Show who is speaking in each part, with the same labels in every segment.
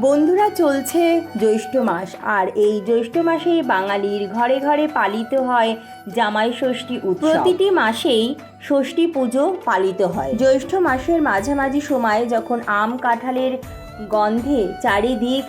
Speaker 1: বন্ধুরা চলছে জ্যৈষ্ঠ মাস আর এই জ্যৈষ্ঠ মাসেই বাঙালির ঘরে ঘরে পালিত হয় জামাই ষষ্ঠী উৎসব। প্রতিটি মাসেই ষষ্ঠী পুজো পালিত হয়। জ্যৈষ্ঠ মাসের মাঝামাঝি সময়ে যখন আম কাঁঠালের গন্ধে চারিদিক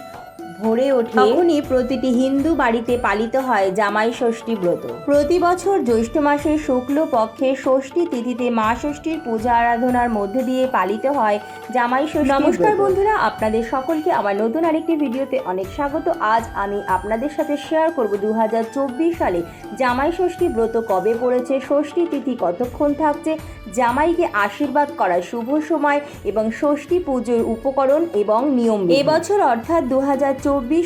Speaker 1: ভরে ওঠে তখনই প্রতিটি হিন্দু বাড়িতে পালিত হয় জামাই ষষ্ঠী ব্রত। প্রতি বছর জ্যৈষ্ঠ মাসের শুক্ল পক্ষে ষষ্ঠী তিথিতে মা ষষ্ঠীর পূজা আরাধনার মধ্যে দিয়ে পালিত হয় জামাই ষষ্ঠী নমস্কার বন্ধুরা আপনাদের সকলকে আমার নতুন আরেকটি ভিডিওতে অনেক স্বাগত। আজ আমি আপনাদের সাথে শেয়ার করব দু হাজার চব্বিশ সালে জামাই ষষ্ঠী ব্রত কবে পড়েছে ষষ্ঠী তিথি কতক্ষণ থাকছে জামাইকে আশীর্বাদ করার শুভ সময় এবং ষষ্ঠী পুজোর উপকরণ এবং নিয়ম এবছর অর্থাৎ দু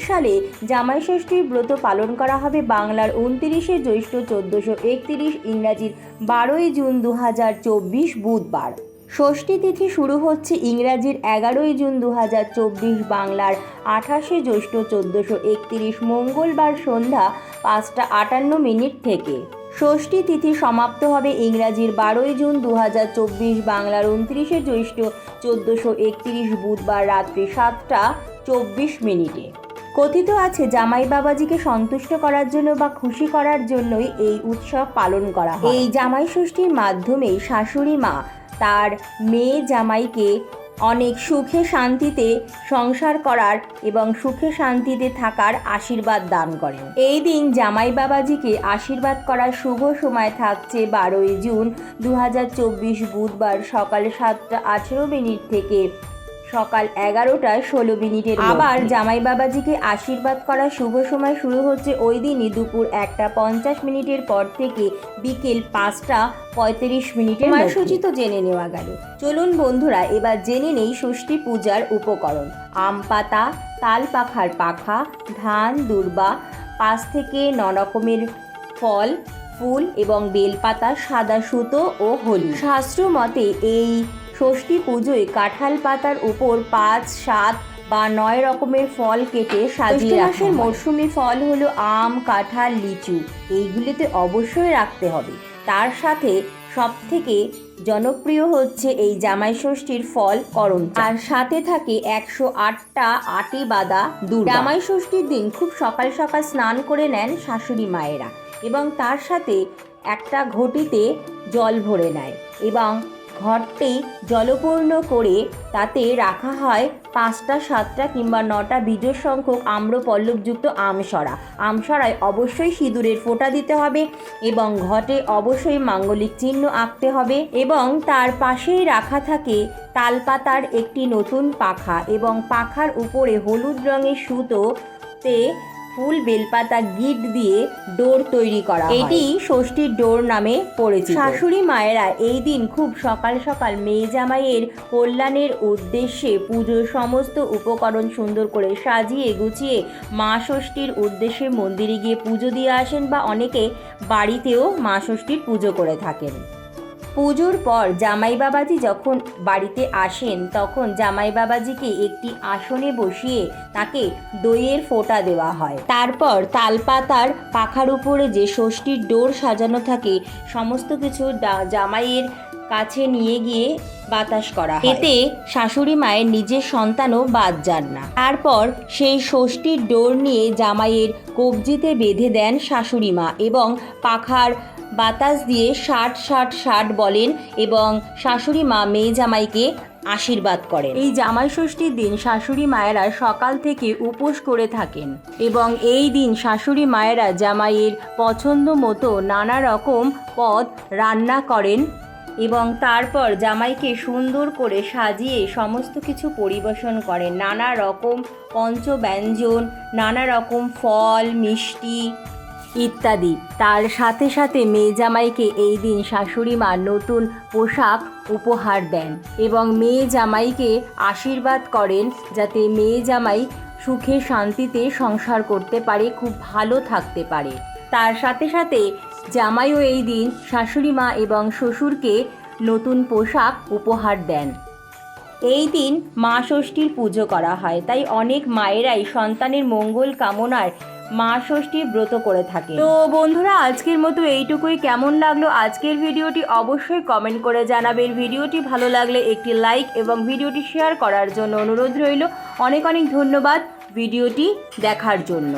Speaker 1: সালে জামাই ষষ্ঠীর ব্রত পালন করা হবে বাংলার উনত্রিশে জ্যৈষ্ঠ চোদ্দোশো একত্রিশ ইংরাজির বারোই জুন দু হাজার চব্বিশ বুধবার। ষষ্ঠী তিথি শুরু হচ্ছে ইংরাজির এগারোই জুন দু হাজার চব্বিশ বাংলার আঠাশে জ্যৈষ্ঠ চোদ্দোশো একত্রিশ মঙ্গলবার সন্ধ্যা পাঁচটা আটান্ন মিনিট থেকে। ষষ্ঠী তিথি সমাপ্ত হবে ইংরাজির বারোই জুন দু হাজার চব্বিশ বাংলার উনত্রিশে জ্যৈষ্ঠ চোদ্দোশো একত্রিশ বুধবার রাত্রি সাতটা চব্বিশ মিনিটে। কথিত আছে, জামাই বাবাজিকে সন্তুষ্ট করার জন্য বা খুশি করার জন্যই এই উৎসব পালন করা হয়। এই জামাই ষষ্ঠীর মাধ্যমেই শাশুড়ি মা তার মেয়ে জামাইকে অনেক সুখে শান্তিতে সংসার করার এবং সুখে শান্তিতে থাকার আশীর্বাদ দান করেন। এই দিন জামাই বাবাজিকে আশীর্বাদ করার শুভ সময় থাকছে বারোই জুন দু হাজার চব্বিশ বুধবার সকাল সাতটা আঠেরো মিনিট থেকে। সকাল এগারোটায় ষোলো মিনিটের আবার জামাই বাবাজিকে আশীর্বাদ করা শুভ সময় শুরু হচ্ছে ওই দিনই দুপুর একটা পঞ্চাশ মিনিটের পর থেকে বিকেল পাঁচটা পঁয়ত্রিশ মিনিটের সময়সূচি তো জেনে নেওয়া গেল। চলুন বন্ধুরা এবার জেনে নেই ষষ্ঠী পূজার উপকরণ। আম পাতা তাল পাখার পাখা ধান দুর্বা পাঁচ থেকে ন রকমের ফল ফুল এবং বেলপাতা সাদা সুতো ও হলুদ। শাস্ত্র মতে এই ষষ্ঠী পুজোয় কাঁঠাল পাতার উপর পাঁচ সাত বা নয় রকমের ফল কেটে সাজিয়ে মাসের মরশুমি ফল হলো আম কাঁঠাল লিচু। এইগুলিতে অবশ্যই রাখতে হবে। তার সাথে সব থেকে জনপ্রিয় হচ্ছে এই জামাই ষষ্ঠীর ফল করণ আর সাথে থাকে একশো আটটা আটি বাদা দূর জামাই ষষ্ঠীর দিন খুব সকাল সকাল স্নান করে নেন শাশুড়ি মায়েরা এবং তার সাথে একটা ঘটিতে জল ভরে নেয় এবং ঘরটি জলপূর্ণ করে তাতে রাখা হয় পাঁচটা, সাতটা কিংবা নটা বীজের সংখ্যক আম্র পল্লবযুক্ত আমসরা। আমসরায় অবশ্যই সিঁদুরের ফোঁটা দিতে হবে এবং ঘটে অবশ্যই মাঙ্গলিক চিহ্ন আঁকতে হবে এবং তার পাশেই রাখা থাকে তালপাতার একটি নতুন পাখা এবং পাখার উপরে হলুদ রঙের সুতোতে ফুল বেলপাতা গিট দিয়ে ডোর তৈরি করা এটি ষষ্ঠীর ডোর নামে পরিচিত। শাশুড়ি মায়েরা এই দিন খুব সকাল সকাল মেয়ে জামাইয়ের কল্যাণের উদ্দেশ্যে পুজোর সমস্ত উপকরণ সুন্দর করে সাজিয়ে গুছিয়ে মা ষষ্ঠীর উদ্দেশ্যে মন্দিরে গিয়ে পুজো দিয়ে আসেন বা অনেকে বাড়িতেও মা ষষ্ঠীর পুজো করে থাকেন। পুজোর পর জামাই বাবাজি যখন বাড়িতে আসেন, তখন জামাই বাবাজিকে একটি আসনে বসিয়ে তাকে দইয়ের ফোঁটা দেওয়া হয়। তারপর তালপাতার পাখার উপরে যে ষষ্ঠীর ডোর সাজানো থাকে, সমস্ত কিছু জামাইয়ের কাছে নিয়ে গিয়ে বাতাস করা এতে শাশুড়ি মায়ের নিজের সন্তানও বাদ যান না। তারপর সেই ষষ্ঠীর ডোর নিয়ে জামাইয়ের কবজিতে বেঁধে দেন শাশুড়ি মা এবং পাখার বাতাস দিয়ে ষাট ষাট ষাট বলেন এবং শাশুড়ি মা মেয়ে জামাইকে আশীর্বাদ করেন। এই জামাই ষষ্ঠীর দিন শাশুড়ি মায়েরা সকাল থেকে উপোস করে থাকেন এবং এই দিন শাশুড়ি মায়েরা জামাইয়ের পছন্দ মতো নানা রকম পদ রান্না করেন এবং তারপর জামাইকে সুন্দর করে সাজিয়ে সমস্ত কিছু পরিবেশন করেন। নানা রকম পঞ্চব্যঞ্জন, নানা রকম ফল, মিষ্টি ইত্যাদি। তার সাথে সাথে মেয়ে জামাইকে এই দিন শাশুড়ি মা নতুন পোশাক উপহার দেন এবং মেয়ে জামাইকে আশীর্বাদ করেন যাতে মেয়ে জামাই সুখে শান্তিতে সংসার করতে পারে, খুব ভালো থাকতে পারে। তার সাথে সাথে জামাইও এই দিন শাশুড়ি মা এবং শ্বশুরকে নতুন পোশাক উপহার দেন। এই দিন মা ষষ্ঠীর পুজো করা হয়। তাই অনেক মায়েরাই সন্তানের মঙ্গল কামনার মা ষষ্ঠী ব্রত করে থাকে তো বন্ধুরা, আজকের মতো এইটুকুই। কেমন লাগল আজকের ভিডিওটি অবশ্যই কমেন্ট করে জানাবেন। ভিডিওটি ভালো লাগলে একটি লাইক এবং ভিডিওটি শেয়ার করার জন্য অনুরোধ রইল। অনেক অনেক ধন্যবাদ ভিডিওটি দেখার জন্য।